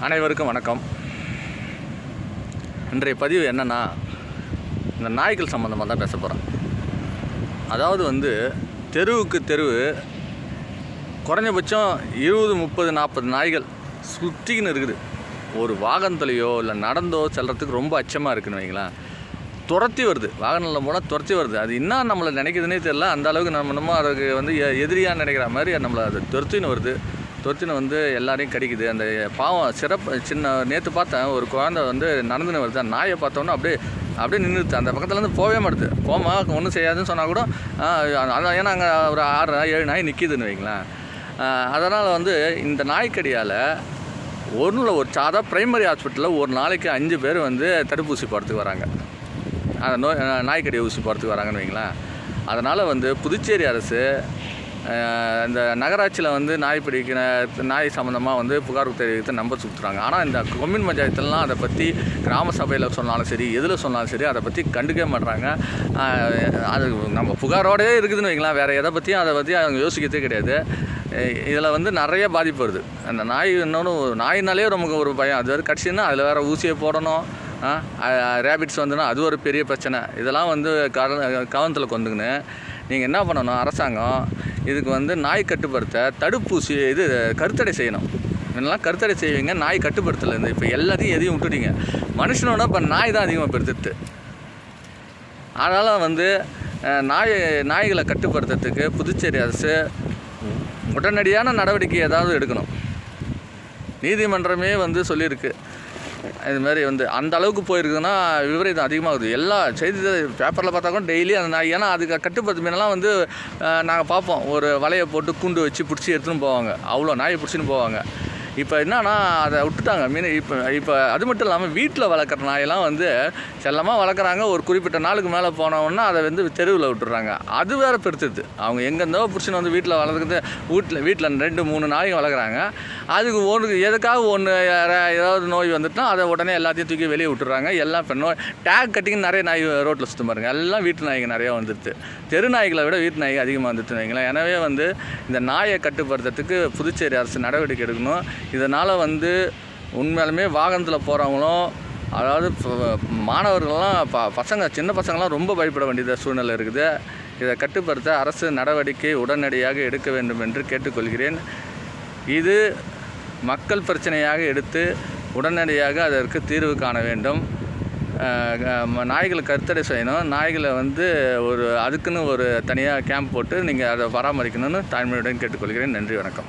அனைவருக்கும் வணக்கம். இன்றைய பதிவு என்னென்னா இந்த நாய்கள் சம்மந்தமாக தான் பேச போகிறேன் அதாவது வந்து தெருவுக்கு தெருவு குறைஞ்சபட்சம் இருபது முப்பது நாற்பது நாய்கள் சுற்றிக்கின்னு இருக்குது. ஒரு வாகனத்துலேயோ இல்லை நடந்தோ செல்கிறதுக்கு ரொம்ப அச்சமாக இருக்குன்னு வைங்களேன். துரத்தி வருது. வாகனங்களில் போனால் துரத்தி வருது. அது என்ன நம்மளை நினைக்குதுன்னே தெரில அந்த அளவுக்கு நம்ம நம்ம அதுக்கு வந்து எ- எதிரியாக நினைக்கிற மாதிரி நம்மளை அது துரத்தின்னு வருது. துரத்தின்னு வந்து எல்லாரையும் கடிக்குது. அந்த பாவம் சிறப்பு சின்ன நேற்று பார்த்தேன் ஒரு குழந்தை வந்து நடந்துன்னு வருது. அந்த நாயை பார்த்தோன்னே அப்படியே அப்படியே நின்றுது அந்த பக்கத்துலேருந்து போகவே மாட்டுது. போமா ஒன்றும் செய்யாதுன்னு சொன்னால் கூட அதான் ஏன்னா அங்கே ஒரு ஆறு நாய், ஏழு நாய் நிற்கிதுன்னு வைங்களேன். அதனால் வந்து இந்த நாய்க்கடியால் ஒன்றில் ஒரு சாதா ப்ரைமரி ஹாஸ்பிட்டலில் ஒரு நாளைக்கு அஞ்சு பேர் வந்து தடுப்பூசி போடுறதுக்கு வராங்க. அந்த நோய் நாய்க்கடி ஊசி போடுறதுக்கு வராங்கன்னு வைங்களேன். அதனால் வந்து புதுச்சேரி அரசு இந்த நகராட்சியில் வந்து நாய் பிடிக்கிற நாய் சம்மந்தமாக வந்து புகார் தெரிவித்து நம்பர் சுற்றுறாங்க ஆனால் இந்த கொம்யூன் பஞ்சாயத்துலலாம் அதை பற்றி கிராம சபையில் சொன்னாலும் சரி எதில் சொன்னாலும் சரி அதை பற்றி கண்டுக்கவே மாட்றாங்க. அது நம்ம புகாரோடயே இருக்குதுன்னு வைங்களேன். வேறு எதை பற்றியும் அதை பற்றி அவங்க யோசிக்கிறதே கிடையாது. இதில் வந்து நிறைய பாதிப்பு வருது. அந்த நாய் இன்னொன்று நாயினாலே நமக்கு ஒரு பயம். அது வேறு கடிச்சுன்னா அதில் வேறு ஊசியை போடணும். ரேபிட்ஸ் வந்துன்னா அது ஒரு பெரிய பிரச்சனை. இதெல்லாம் வந்து கவனத்தில் கொண்டுங்கன்னு நீங்கள் என்ன பண்ணணும் அரசாங்கம் இதுக்கு வந்து நாய் கட்டுப்படுத்த தடுப்பூசி இது கருத்தடை செய்யணும். இதெல்லாம் கருத்தடை செய்வீங்க நாய் கட்டுப்படுத்தலேருந்து. இப்போ எல்லாத்தையும் எதையும் விட்டுட்டீங்க. மனுஷனோட இப்போ நாய் தான் அதிகமாக பெருத்துட்டு அதனால் வந்து நாய் நாய்களை கட்டுப்படுத்துறதுக்கு புதுச்சேரி அரசு உடனடியான நடவடிக்கை ஏதாவது எடுக்கணும். நீதிமன்றமே வந்து சொல்லியிருக்கு. இது மாதிரி வந்து அந்த அளவுக்கு போயிருக்குதுன்னா விபரீதம் அதிகமாகுது. எல்லா செய்தி பேப்பரில் பார்த்தா கூட டெய்லி அந்த நாய். ஏன்னா அதுக்கு கட்டுப்படுத்து மீனெல்லாம் வந்து நாங்கள் பார்ப்போம். ஒரு வலையை போட்டு கூண்டு வச்சு பிடிச்சி எடுத்துன்னு போவாங்க. அவ்வளோ நாயை பிடிச்சின்னு போவாங்க. இப்போ என்னன்னா அதை விட்டுட்டாங்க. மீன் இப்போ இப்போ அது மட்டும் இல்லாமல் வீட்டில் வளர்க்குற நாயெல்லாம் வந்து செல்லமாக வளர்க்குறாங்க. ஒரு குறிப்பிட்ட நாளுக்கு மேலே போனோன்னா அதை வந்து தெருவில் விட்டுறாங்க. அது வேறு பெருத்துது. அவங்க எங்கேருந்தோ பிடிச்சின்னு வந்து வீட்டில் வளர்க்குறது வீட்டில் வீட்டில் ரெண்டு மூணு நாய்ங்க வளர்க்குறாங்க. அதுக்கு ஒன்று எதுக்காக ஒன்று ஏதாவது நோய் வந்துட்டுனா அதை உடனே எல்லாத்தையும் தூக்கி வெளியே விட்டுறாங்க. எல்லாம் இப்போ நோய் டேக் கட்டிங் நிறைய நாய் ரோட்டில் சுற்ற பாருங்கள் எல்லாம் வீட்டு நாய்கள் நிறையா வந்துடுது தெரு நாய்களை விட வீட்டு நாய்கள் அதிகமாக வந்துட்டு வைங்களேன். எனவே வந்து இந்த நாயை கட்டுப்படுத்துறதுக்கு புதுச்சேரி அரசு நடவடிக்கை எடுக்கணும். இதனால் வந்து உண்மையாலுமே வாகனத்தில் போகிறவங்களும் அதாவது மாணவர்கள்லாம் ப பசங்க சின்ன பசங்களாம் ரொம்ப பயப்பட வேண்டிய சூழ்நிலை இருக்குது. இதை கட்டுப்படுத்த அரசு நடவடிக்கை உடனடியாக எடுக்க வேண்டும் என்று கேட்டுக்கொள்கிறேன். இது மக்கள் பிரச்சனையாக எடுத்து உடனடியாக அதற்கு தீர்வு காண வேண்டும். நாய்களை கருத்தடை செய்யணும். நாய்களை வந்து ஒரு அதுக்குன்னு ஒரு தனியாக கேம்ப் போட்டு நீங்கள் அதை பராமரிக்கணும்னு தாய்மொழியுடன் கேட்டுக்கொள்கிறேன். நன்றி வணக்கம்.